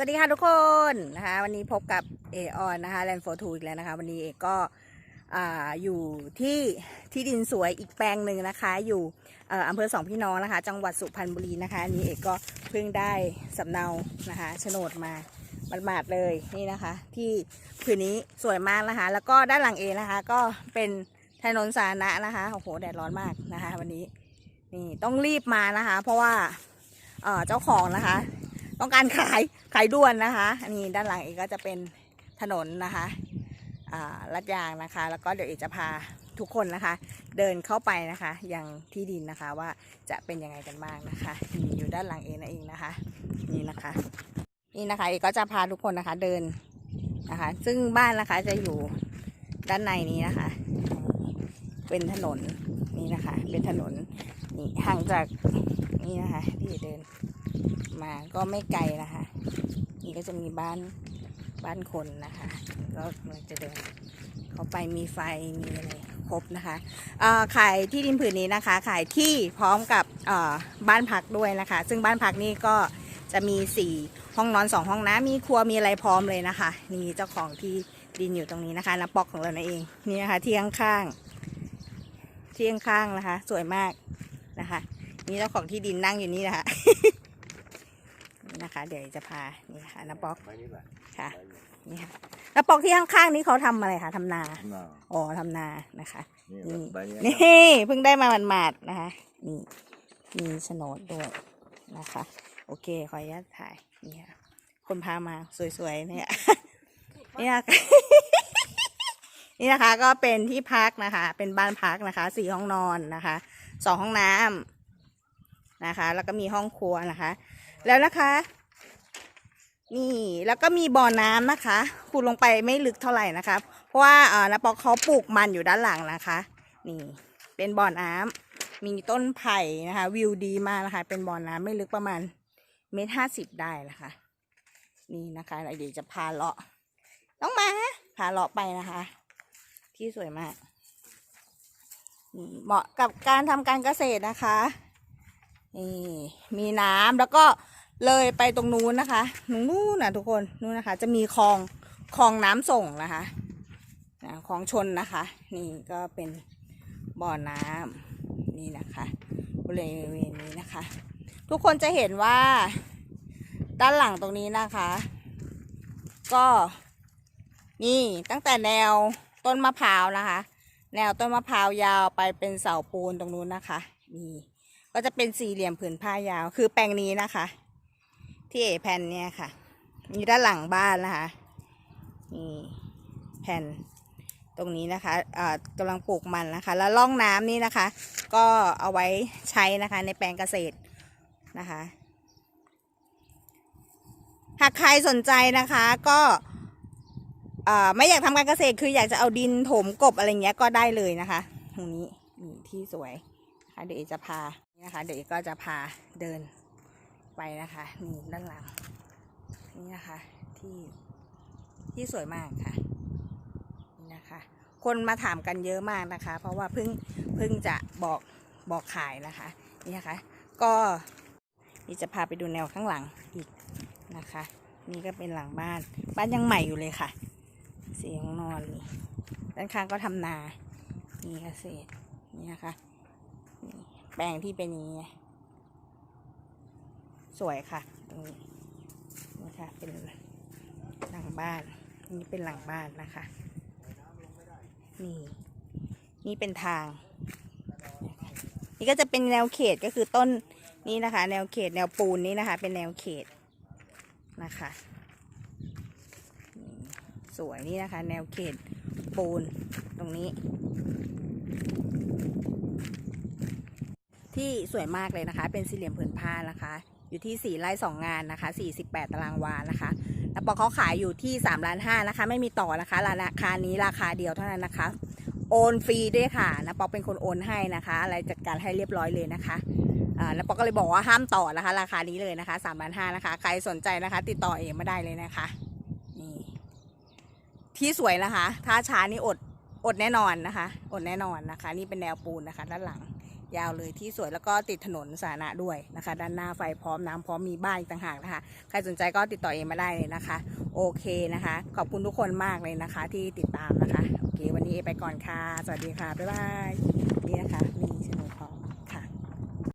สวัสดีค่ะทุกคนนะคะวันนี้พบกับเอออนนะคะแลนด์โฟทูอีกแล้วนะคะ วันนี้เอกก็ออยู่ที่ที่ดินสวยอีกแปลงหนึ่งนะคะ อยู่อออำเภอสองพี่น้องนะคะ จังหวัดสุพรรณบุรีนะคะอันนี้เอกก็เพิ่งได้สำเนานะคะโฉนดมาหมาดๆเลยนี่นะคะ ที่ผืนนี้สวยมากนะคะ แล้วก็ด้านหลังเอนะคะ ก็เป็นถนนสาธารณะนะคะโอ้โหแดดร้อนมากนะคะ วันนี้นี่ต้องรีบมานะคะ เพราะว่าเจ้าของนะคะ ต้องการขายขายด่วนนะคะนนี้ด้านหลังเอกก็จะเป็นถนนนะคะอ่าลัดยางนะคะ แล้วก็เดี๋ยวเอกจะพาทุกคนนะคะ เดินเข้าไปนะคะยังที่ดินนะคะว่าจะเป็นยังไงกันบ้างนะคะนี่อยู่ด้านหลังเองนั่นเองนะคะ นี่นะคะ นี่นะคะเอกก็จะพาทุกคนนะคะเดินนะคะ ซึ่งบ้านนะคะจะอยู่ด้านในนี้นะคะ เป็นถนนนี่นะคะ เป็นถนนนี่ห่างจากนี่นะคะที่เดิน มาก็ไม่ไกลนะคะ นี่ก็จะมีบ้านบ้านคนนะคะ ก็กำลังจะเดินเข้าไปมีไฟมีอะไรครบนะคะขายที่ดินผืนนี้นะคะ ขายที่พร้อมกับบ้านพักด้วยนะคะ ซึ่งบ้านพักนี่ก็จะมีสี่ห้องนอนสองห้องน้ำมีครัวมีอะไรพร้อมเลยนะคะ นี่เจ้าของที่ดินอยู่ตรงนี้นะคะน้ำปอกของเราเองนี่นะคะที่ข้างๆที่ข้างๆนะคะ สวยมากนะคะนี่เจ้าของที่ดินนั่งอยู่นี่นะคะ เดี๋ยวจะพานี่ค่ะน้าป๊อกไปนี่แหละค่ะนี่ค่ะน้าป๊อกที่ข้างๆนี้เขาทำอะไรคะทำนาข้างหน้าอ๋อทำนานะคะ นี่นี่ใบเนี้ยนี่ เพิ่งได้มาหมาดๆนะคะ นี่มีโฉนดด้วยนะคะ โอเค ขออนุญาตถ่ายนี่ค่ะคนพามาสวยๆเนี่ยนี่ค่ะ นี่นะคะ ก็เป็นที่พักนะคะ เป็นบ้านพักนะคะสี่ห้องนอนนะคะสองห้องน้ำนะคะ แล้วก็มีห้องครัวนะคะ แล้วนะคะ นี่แล้วก็มีบ่อน้ำนะคะขุดลงไปไม่ลึกเท่าไหร่นะคะ เพราะว่าเออนาปอกเขาปลูกมันอยู่ด้านหลังนะคะ นี่เป็นบ่อน้ำมีต้นไผ่นะคะ วิวดีมากนะคะ เป็นบ่อน้ำไม่ลึกประมาณเมตรห้าสิบได้นะคะ นี่นะคะเดี๋ยวจะพาเลาะต้องมาพาเลาะไปนะคะ ที่สวยมากเหมาะกับการทำการเกษตรนะคะนี่มีน้ำแล้วก็ เลยไปตรงนู้นนะคะนู้นนะทุกคนนู้นนะคะ จะมีคลองคลองน้ำส่งนะคะนะคลองชนนะคะ นี่ก็เป็นบ่อน้ำนี่นะคะบริเวณนี้นะคะ ทุกคนจะเห็นว่า ด้านหลังตรงนี้นะคะ ก็นี่ตั้งแต่แนวต้นมะพร้าวนะคะ แนวต้นมะพร้าวยาวไปเป็นเสาปูนตรงนู้นนะคะนี่ก็จะเป็นสี่เหลี่ยมผืนผ้ายาวคือแปลงนี้นะคะ ที่เอแผ่นเนี่ยค่ะมีด้านหลังบ้านนะคะนี่แผ่นตรงนี้นะคะอ่ากำลังปลูกมันนะคะ แล้วร่องน้ำนี่นะคะ ก็เอาไว้ใช้นะคะในแปลงเกษตรนะคะ หากใครสนใจนะคะก็เอ่อไม่อยากทำการเกษตรคืออยากจะเอาดินถมกบอะไรเงี้ยก็ได้เลยนะคะ ตรงนี้นี่ที่สวยนะคะเดี๋ยวจะพานะคะ เดี๋ยวก็จะพาเดิน ไปนะคะนี่ด้านหลัง นี่นะคะ ที่ที่สวยมากค่ะนี่นะคะ คนมาถามกันเยอะมากนะคะ เพราะว่าเพิ่งเพิ่งจะบอกบอกขายนะคะ นี่นะคะ ก็นี่จะพาไปดูแนวข้างหลังอีกนะคะ นี่ก็เป็นหลังบ้าน บ้านยังใหม่อยู่เลยค่ะเสียงนอนนี่ด้านข้างก็ทำนานี่เกษตรนี่นะคะนี่แปลงที่เป็นอย่างนี้ สวยค่ะ ตรงนี้นี่ค่ะเป็นหลังบ้านนี่เป็นหลังบ้านนะคะ นี่ นี่เป็นทาง นี่ก็จะเป็นแนวเขตก็คือต้นนี้นะคะ แนวเขตแนวปูนนี้นะคะ เป็นแนวเขตนะคะสวยนี่นะคะ แนวเขตปูนตรงนี้ ที่สวยมากเลยนะคะ เป็นสี่เหลี่ยมผืนผ้านะคะ อยู่ที่ 4ไร่2งานนะคะ 48 ตารางวานะคะ แล้วปอเขาขายอยู่ที่3ล้าน5นะคะ ไม่มีต่อนะคะ ราคานี้ราคาเดียวเท่านั้นนะคะ โอนฟรีด้วยค่ะนะปอเป็นคนโอนให้นะคะ อะไรจัดการให้เรียบร้อยเลยนะคะอ่าแล้วปอก็เลยบอกว่าห้ามต่อนะคะ ราคานี้เลยนะคะ3ล้าน5นะคะ ใครสนใจนะคะ ติดต่อเองมาได้เลยนะคะ นี่ ที่สวยนะคะ ถ้าช้านี่อดอดแน่นอนนะคะ อดแน่นอนนะคะ นี่เป็นแนวปูนนะคะ ด้านหลัง ยาวเลยที่สวยแล้วก็ติดถนนสาธารณะด้วยนะคะ ด้านหน้าไฟพร้อมน้ำพร้อมมีบ้านต่างหากนะคะ ใครสนใจก็ติดต่อเองมาได้เลยนะคะ โอเคนะคะ ขอบคุณทุกคนมากเลยนะคะที่ติดตามนะคะ โอเค วันนี้ไปก่อนค่ะ สวัสดีค่ะ บ๊ายบาย นี่นะคะ